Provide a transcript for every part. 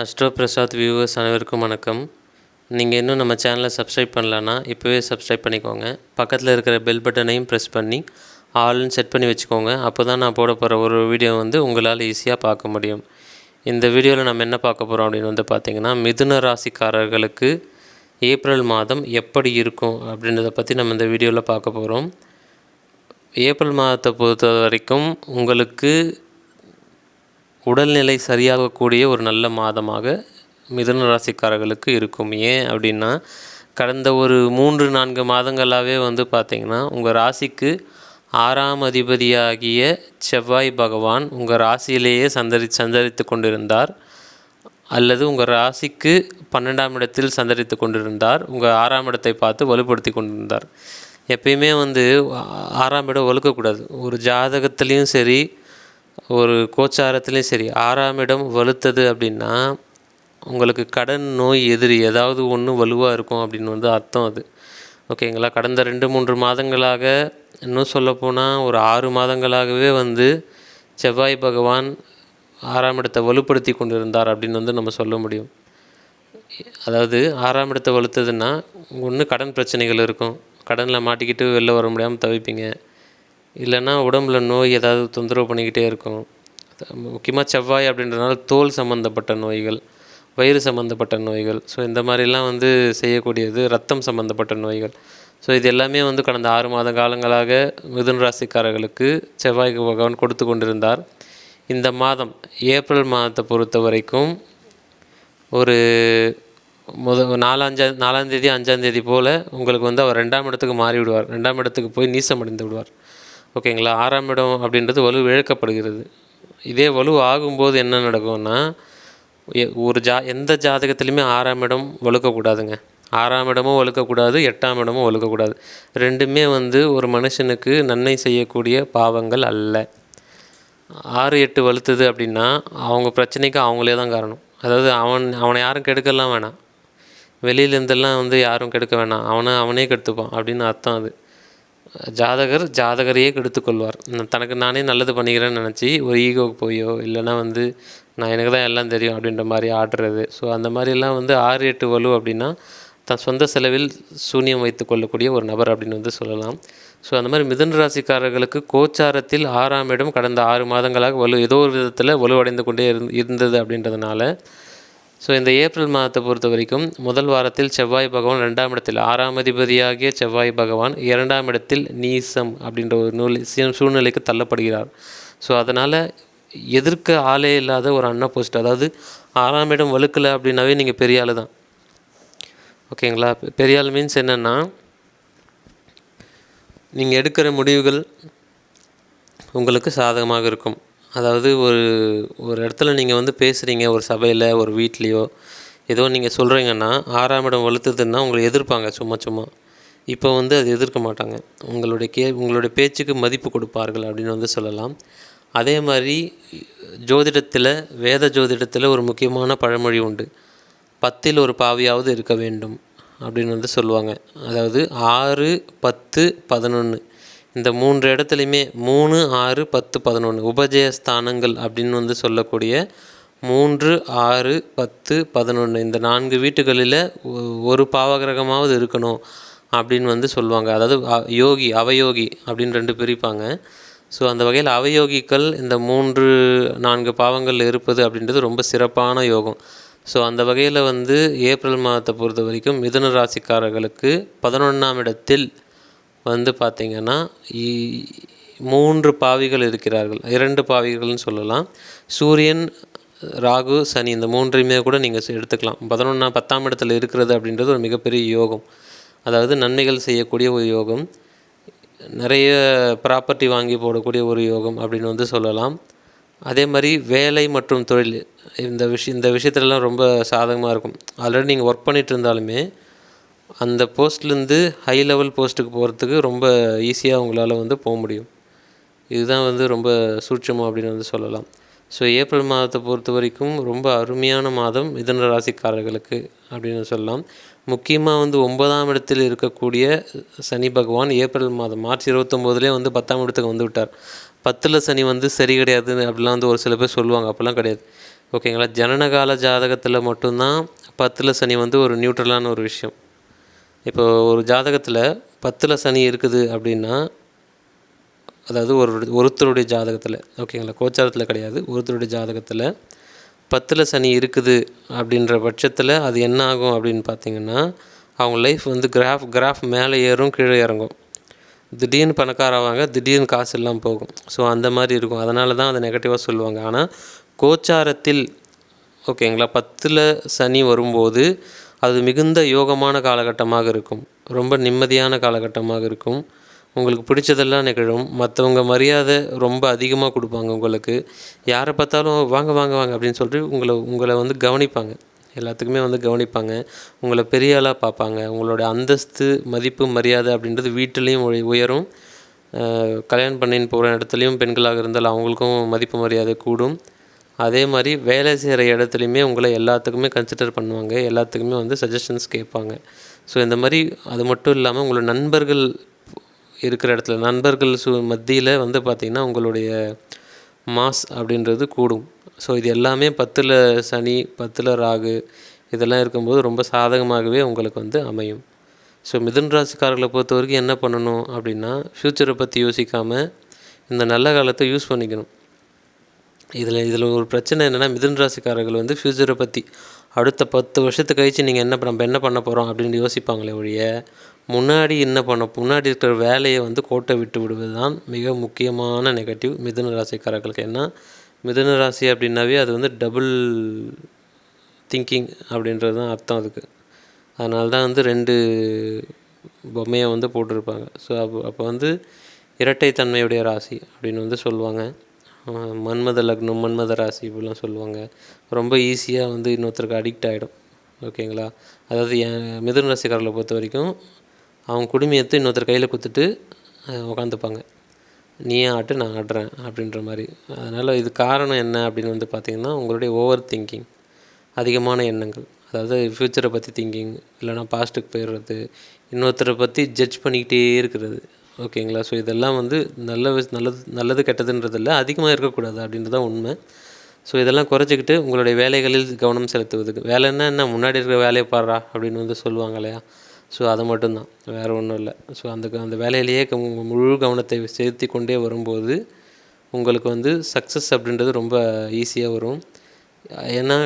Astro Prasad viewers அனைவருக்கும் வணக்கம். நீங்கள் இன்னும் நம்ம சேனலை சப்ஸ்கிரைப் பண்ணலன்னா இப்போவே சப்ஸ்கிரைப் பண்ணிக்கோங்க. பக்கத்தில் இருக்கிற பெல் பட்டனையும் ப்ரெஸ் பண்ணி ஆல்னு செட் பண்ணி வச்சுக்கோங்க. அப்போ தான் நான் போட போகிற ஒரு வீடியோ வந்து உங்களால் ஈஸியாக பார்க்க முடியும். இந்த வீடியோவில் நம்ம என்ன பார்க்க போகிறோம் அப்படின்னு வந்து பார்த்திங்கன்னா மிதுன ராசிக்காரர்களுக்கு ஏப்ரல் மாதம் எப்படி இருக்கும் அப்படின்றத பற்றி நம்ம இந்த வீடியோவில் பார்க்க போகிறோம் ஏப்ரல் மாதத்தை பொறுத்த வரைக்கும் உங்களுக்கு உடல்நிலை சரியாகக்கூடிய ஒரு நல்ல மாதமாக மிதுன ராசிக்காரர்களுக்கு இருக்கும். ஏன் அப்படின்னா கடந்த ஒரு மூன்று நான்கு மாதங்களாகவே வந்து பார்த்திங்கன்னா உங்கள் ராசிக்கு ஆறாம் அதிபதியாகிய செவ்வாய் பகவான் உங்கள் ராசியிலேயே சந்தரி சந்தரித்து கொண்டிருந்தார். அல்லது உங்கள் ராசிக்கு பன்னெண்டாம் இடத்தில் சந்தரித்து கொண்டிருந்தார். உங்கள் ஆறாம் இடத்தை பார்த்து வலுப்படுத்தி கொண்டிருந்தார். எப்பயுமே வந்து ஆறாம் இடம் வலுக்கக்கூடாது ஒரு ஜாதகத்துலேயும் சரி ஒரு கோச்சாரத்துலேயும் சரி ஆறாம் இடம் வலுத்தது அப்படின்னா உங்களுக்கு கடன் நோய் எதிரி ஏதாவது ஒன்று வலுவாக இருக்கும் அப்படின்னு வந்து அர்த்தம் அது. ஓகேங்களா கடந்த ரெண்டு மூன்று மாதங்களாக இன்னும் சொல்லப்போனால் ஒரு ஆறு மாதங்களாகவே வந்து செவ்வாய் பகவான் ஆறாம் இடத்தை வலுப்படுத்தி கொண்டிருந்தார் அப்படின்னு வந்து நம்ம சொல்ல முடியும். அதாவது ஆறாம் இடத்தை வலுத்ததுன்னா ஒன்று கடன் பிரச்சனைகள் இருக்கும். கடனில் மாட்டிக்கிட்டு வெளில வர முடியாமல் தவிப்பீங்க. இல்லைன்னா உடம்புல நோய் ஏதாவது தொந்தரவு பண்ணிக்கிட்டே இருக்கும். முக்கியமாக செவ்வாய் அப்படின்றனால தோல் சம்மந்தப்பட்ட நோய்கள் வயிறு சம்மந்தப்பட்ட நோய்கள். ஸோ இந்த மாதிரிலாம் வந்து செய்யக்கூடியது ரத்தம் சம்மந்தப்பட்ட நோய்கள். ஸோ இது எல்லாமே வந்து கடந்த ஆறு மாத காலங்களாக மிதுன ராசிக்காரர்களுக்கு செவ்வாய் பகவான் கொடுத்து கொண்டிருந்தார். இந்த மாதம் ஏப்ரல் மாதத்தை பொறுத்த வரைக்கும் ஒரு முத நாலஞ்சா நாலாந்தேதி அஞ்சாந்தேதி போல் உங்களுக்கு வந்து அவர் ரெண்டாம் இடத்துக்கு மாறி விடுவார் ரெண்டாம் இடத்துக்கு போய் நீசம் அடைந்து விடுவார். ஓகேங்களா? ஆறாம் இடம் அப்படின்றது வலு இழக்கப்படுகிறது. இதே வலு ஆகும்போது என்ன நடக்கும்னா எ- ஒரு ஜா எந்த ஜாதகத்துலேயுமே ஆறாம் இடம் வலுக்கக்கூடாதுங்க. ஆறாம் இடமும் வலுக்கக்கூடாது எட்டாம் இடமும் வலுக்கக்கூடாது. ரெண்டுமே வந்து ஒரு மனுஷனுக்கு நன்மை செய்யக்கூடிய பாவங்கள் அல்ல. ஆறு எட்டு வலுத்துது அப்படின்னா அவங்க பிரச்சனைக்கு அவங்களே தான் காரணம். அதாவது அவன் அவனை யாரும் கெடுக்கலாம் வேணாம். வெளியிலேருந்தெல்லாம் வந்து யாரும் கெடுக்க வேணாம். அவனை அவனே கெடுத்துப்பான் அப்படின்னு அர்த்தம் அது. ஜாதகர் ஜாதகரையே கெடுத்துக்கொள்வார். தனக்கு நானே நல்லது பண்ணிக்கிறேன்னு நினச்சி ஒரு ஈகோவுக்கு போயோ இல்லைன்னா வந்து நான் எனக்கு தான் எல்லாம் தெரியும் அப்படின்ற மாதிரி ஆடுறது ஸோ அந்த மாதிரிலாம் வந்து ஆறு எட்டு வலு அப்படின்னா தன் சொந்த செலவில் சூனியம் வைத்து கொள்ளக்கூடிய ஒரு நபர் அப்படின்னு வந்து சொல்லலாம். ஸோ அந்த மாதிரி மிதன் ராசிக்காரர்களுக்கு கோச்சாரத்தில் ஆறாம் இடம் கடந்த ஆறு மாதங்களாக வலு ஏதோ ஒரு விதத்தில் வலுவடைந்து கொண்டே இருந்தது அப்படின்றதுனால ஸோ இந்த ஏப்ரல் மாதத்தை பொறுத்த வரைக்கும் முதல் வாரத்தில் செவ்வாய் பகவான் ரெண்டாம் இடத்தில் ஆறாம் அதிபதியாகிய செவ்வாய் பகவான் இரண்டாம் இடத்தில் நீசம் அப்படின்ற ஒரு நூல் சீ- சூழ்நிலைக்கு தள்ளப்படுகிறார். ஸோ அதனால் எதிர்க்க ஆளே இல்லாத ஒரு அன்ன போஸ்ட் அதாவது ஆறாம் இடம் வலுக்கலை அப்படின்னாவே நீங்கள் பெரிய ஆள் தான். ஓகேங்களா பெரிய ஆள் மீன்ஸ் என்னென்னா நீங்கள் எடுக்கிற முடிவுகள் உங்களுக்கு சாதகமாக இருக்கும். அதாவது ஒரு ஒரு இடத்துல நீங்கள் வந்து பேசுகிறீங்க ஒரு சபையில் ஒரு வீட்லேயோ ஏதோ நீங்கள் சொல்கிறீங்கன்னா ஆறாம் இடம் வலுத்துதுன்னா உங்களை எதிர்ப்பாங்க சும்மா சும்மா. இப்போ வந்து அது எதிர்க்க மாட்டாங்க. உங்களுடைய கே உங்களுடைய பேச்சுக்கு மதிப்பு கொடுப்பார்கள் அப்படின்னு வந்து சொல்லலாம். அதே மாதிரி ஜோதிடத்தில் வேத ஜோதிடத்தில் ஒரு முக்கியமான பழமொழி உண்டு. பத்தில் ஒரு பாவியாவது இருக்க வேண்டும் அப்படின்னு வந்து சொல்லுவாங்க. அதாவது ஆறு பத்து பதினொன்று இந்த மூன்று இடத்துலையுமே மூணு ஆறு பத்து பதினொன்று உபஜயஸ்தானங்கள் அப்படின்னு வந்து சொல்லக்கூடிய மூன்று ஆறு பத்து பதினொன்று இந்த நான்கு வீட்டுகளில் ஒ- ஒரு பாவகிரகமாவது இருக்கணும் அப்படின்னு வந்து சொல்லுவாங்க. அதாவது அ- யோகி அவயோகி அப்படின்னு ரெண்டு பிரிப்பாங்க. ஸோ அந்த வகையில் அவயோகிகள் இந்த மூன்று நான்கு பாவங்கள் இருப்பது அப்படின்றது ரொம்ப சிறப்பான யோகம். ஸோ அந்த வகையில் வந்து ஏப்ரல் மாதத்தை பொறுத்த வரைக்கும் மிதுன ராசிக்காரர்களுக்கு பதினொன்றாம் இடத்தில் வந்து பார்த்திங்கன்னா இ- மூன்று பாவிகள் இருக்கிறார்கள். இரண்டு பாவிகள்னு சொல்லலாம். சூரியன் ராகு சனி இந்த மூன்றையுமே கூட நீங்கள் எடுத்துக்கலாம். பதினொன்றா பத்தாம் இடத்துல இருக்கிறது அப்படின்றது ஒரு மிகப்பெரிய யோகம். அதாவது நன்மைகள் செய்யக்கூடிய ஒரு யோகம். நிறைய ப்ராப்பர்ட்டி வாங்கி போடக்கூடிய ஒரு யோகம் அப்படின்னு வந்து சொல்லலாம். அதே மாதிரி வேலை மற்றும் தொழில். இந்த விஷயம் இந்த விஷயத்துலலாம் ரொம்ப சாதகமாக இருக்கும். ஆல்ரெடி நீங்கள் ஒர்க் பண்ணிகிட்டு இருந்தாலுமே அந்த போஸ்ட்லேருந்து ஹை லெவல் போஸ்ட்டுக்கு போகிறதுக்கு ரொம்ப ஈஸியாக உங்களால் வந்து போக முடியும். இதுதான் வந்து ரொம்ப சூட்சமம் அப்படின்னு வந்து சொல்லலாம். ஸோ ஏப்ரல் மாதத்தை பொறுத்த வரைக்கும் ரொம்ப அருமையான மாதம் மிதன ராசிக்காரர்களுக்கு அப்படின்னு சொல்லலாம். முக்கியமாக வந்து ஒன்பதாம் இடத்தில் இருக்கக்கூடிய சனி பகவான் ஏப்ரல் மாதம் மார்ச் இருபத்தொம்போதுலேயே வந்து பத்தாம் இடத்துக்கு வந்து விட்டார். பத்தில் சனி வந்து சரி கிடையாதுன்னு அப்படிலாம் வந்து ஒரு சில பேர் சொல்லுவாங்க. அப்போல்லாம் கிடையாது. ஓகேங்களா ஜனனகால ஜாதகத்தில் மட்டும்தான் பத்தில் சனி வந்து ஒரு நியூட்ரலான ஒரு விஷயம். இப்போ ஒரு ஜாதகத்தில் பத்தில் சனி இருக்குது அப்படின்னா அதாவது ஒரு ஒருத்தருடைய ஜாதகத்தில் ஓகேங்களா கோச்சாரத்தில் கிடையாது ஒருத்தருடைய ஜாதகத்தில் பத்தில் சனி இருக்குது அப்படின்ற பட்சத்தில் அது என்ன ஆகும் அப்படின்னு பார்த்தீங்கன்னா அவங்க லைஃப் வந்து கிராஃப் கிராஃப் மேலே ஏறும் கீழே இறங்கும். திடீர்னு பணக்காரவாங்க திடீர்னு காசு எல்லாம் போகும். ஸோ அந்த மாதிரி இருக்கும். அதனால தான் அதை நெகட்டிவாக சொல்லுவாங்க. ஆனால் கோச்சாரத்தில் ஓகேங்களா பத்தில் சனி வரும்போது அது மிகுந்த யோகமான காலகட்டமாக இருக்கும். ரொம்ப நிம்மதியான காலகட்டமாக இருக்கும். உங்களுக்கு பிடிச்சதெல்லாம் நிகழும். மற்றவங்க மரியாதை ரொம்ப அதிகமாக கொடுப்பாங்க உங்களுக்கு. யாரை பார்த்தாலும் வாங்க வாங்க வாங்க அப்படின்னு சொல்லிட்டு உங்களை உங்களை வந்து கவனிப்பாங்க. எல்லாத்துக்குமே வந்து கவனிப்பாங்க. உங்களை பெரிய ஆளாக பார்ப்பாங்க. உங்களோட அந்தஸ்து மதிப்பு மரியாதை அப்படின்றது வீட்டிலையும் உயரும். கல்யாணம் பண்ணின்னு போகிற இடத்துலையும் பெண்களாக இருந்தால் அவங்களுக்கும் மதிப்பு மரியாதை கூடும். அதே மாதிரி வேலை செய்கிற இடத்துலையுமே உங்களை எல்லாத்துக்குமே கன்சிடர் பண்ணுவாங்க. எல்லாத்துக்குமே வந்து சஜஷன்ஸ் கேட்பாங்க. ஸோ இந்த மாதிரி அது மட்டும் இல்லாமல் உங்களோட நண்பர்கள் இருக்கிற இடத்துல நண்பர்கள் சு மத்தியில் வந்து பார்த்திங்கன்னா உங்களுடைய மாஸ் அப்படின்றது கூடும். ஸோ இது எல்லாமே பத்தில் சனி பத்தில் ராகு இதெல்லாம் இருக்கும்போது ரொம்ப சாதகமாகவே உங்களுக்கு வந்து அமையும். ஸோ மிதுன் ராசிக்காரர்களை பொறுத்த வரைக்கும் என்ன பண்ணணும் அப்படின்னா ஃப்யூச்சரை பற்றி யோசிக்காமல் இந்த நல்ல காலத்தை யூஸ் பண்ணிக்கணும். இதில் இதில் ஒரு பிரச்சனை என்னென்னா மிதுன் ராசிக்காரர்கள் வந்து ஃப்யூச்சரை பற்றி அடுத்த பத்து வருஷத்துக்கு கழிச்சு நீங்கள் என்ன பண்ண- நம்ம என்ன பண்ண போகிறோம் அப்படின்னு யோசிப்பாங்களே ஒழிய முன்னாடி என்ன பண்ண முன்னாடி இருக்கிற வேலையை வந்து கோட்டை விட்டு விடுவது தான் மிக முக்கியமான நெகட்டிவ் மிதுன ராசிக்காரர்களுக்கு. ஏன்னா மிதுன ராசி அப்படின்னாவே அது வந்து டபுள் திங்கிங் அப்படின்றது தான் அர்த்தம் அதுக்கு. அதனால தான் வந்து ரெண்டு பொம்மையை வந்து போட்டிருப்பாங்க. ஸோ அப்போ அப்போ வந்து இரட்டைத்தன்மையுடைய ராசி அப்படின்னு வந்து சொல்லுவாங்க. மன்மத லக்னம் மன்மத ராசி இப்படிலாம் சொல்லுவாங்க. ரொம்ப ஈஸியாக வந்து இன்னொருத்தருக்கு அடிக்ட் ஆகிடும் ஓகேங்களா அதாவது என் மிதுன ராசிக்காரர்களை பொறுத்த வரைக்கும் அவங்க குடுமையத்தை இன்னொருத்தர் கையில் கொடுத்துட்டு உட்காந்துப்பாங்க நீயே ஆட்டு நான் ஆடுறேன் அப்படின்ற மாதிரி. அதனால் இது காரணம் என்ன அப்படின்னு வந்து பார்த்திங்கன்னா உங்களுடைய ஓவர் திங்கிங் அதிகமான எண்ணங்கள். அதாவது ஃப்யூச்சரை பற்றி திங்கிங் இல்லைனா பாஸ்ட்டுக்கு போயிடுறது இன்னொருத்தரை பற்றி ஜட்ஜ் பண்ணிக்கிட்டே இருக்கிறது. ஓகேங்களா? ஸோ இதெல்லாம் வந்து நல்ல நல்லது நல்லது கெட்டதுன்றது இல்லை அதிகமாக இருக்கக்கூடாது அப்படின்றது தான் உண்மை. ஸோ இதெல்லாம் குறைச்சிக்கிட்டு உங்களுடைய வேலைகளில் கவனம் செலுத்துவதுக்கு வேலைன்னா என்ன முன்னாடி இருக்கிற வேலையை பாடுறா அப்படின்னு வந்து சொல்லுவாங்க இல்லையா? ஸோ அது மட்டும்தான் வேறு ஒன்றும் இல்லை. ஸோ அந்த அந்த வேலையிலேயே முழு கவனத்தை செலுத்தி கொண்டே வரும்போது உங்களுக்கு வந்து சக்ஸஸ் அப்படின்றது ரொம்ப ஈஸியாக வரும். ஏன்னா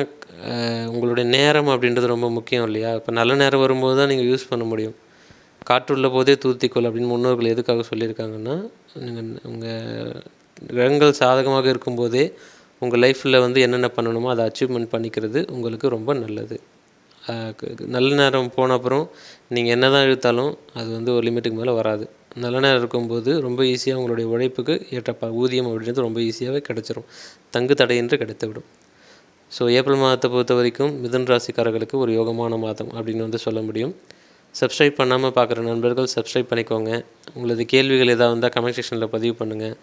உங்களுடைய நேரம் அப்படின்றது ரொம்ப முக்கியம் இல்லையா? இப்போ நல்ல நேரம் வரும்போது தான் நீங்கள் யூஸ் பண்ண முடியும். காற்றுள்ள போதே தூத்திக்கொள் அப்படின்னு முன்னோர்கள் எதுக்காக சொல்லியிருக்காங்கன்னா நீங்கள் உங்கள் கிரகங்கள் சாதகமாக இருக்கும்போதே உங்கள் லைஃப்பில் வந்து என்னென்ன பண்ணணுமோ அதை அச்சீவ்மெண்ட் பண்ணிக்கிறது உங்களுக்கு ரொம்ப நல்லது. நல்ல நேரம் போன அப்புறம் நீங்கள் என்ன தான் இழுத்தாலும் அது வந்து ஒரு லிமிட்டுக்கு மேலே வராது. நல்ல நேரம் இருக்கும்போது ரொம்ப ஈஸியாக உங்களுடைய உழைப்புக்கு ஏற்ற ப ஊதியம் அப்படின்றது ரொம்ப ஈஸியாகவே கிடச்சிரும். தங்கு தடையின்றி கிடைத்துவிடும். ஸோ ஏப்ரல் மாதத்தை பொறுத்த வரைக்கும் மிதன் ராசிக்காரர்களுக்கு ஒரு யோகமான மாதம் அப்படின்னு வந்து சொல்ல முடியும். சப்ஸ்கிரைப் பண்ணாமல் பார்க்குற நண்பர்கள் சப்ஸ்கிரைப் பண்ணிக்கோங்க. உங்களது கேள்விகள் ஏதாவது இருந்தால் கமெண்ட் செக்ஷனில் பதிவு பண்ணுங்கள்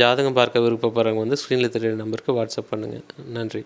ஜாதகம் பார்க்க விருப்பப்படுறவங்க வந்து ஸ்க்ரீனில் தெரியுற நம்பருக்கு வாட்ஸ்அப் பண்ணுங்கள் நன்றி.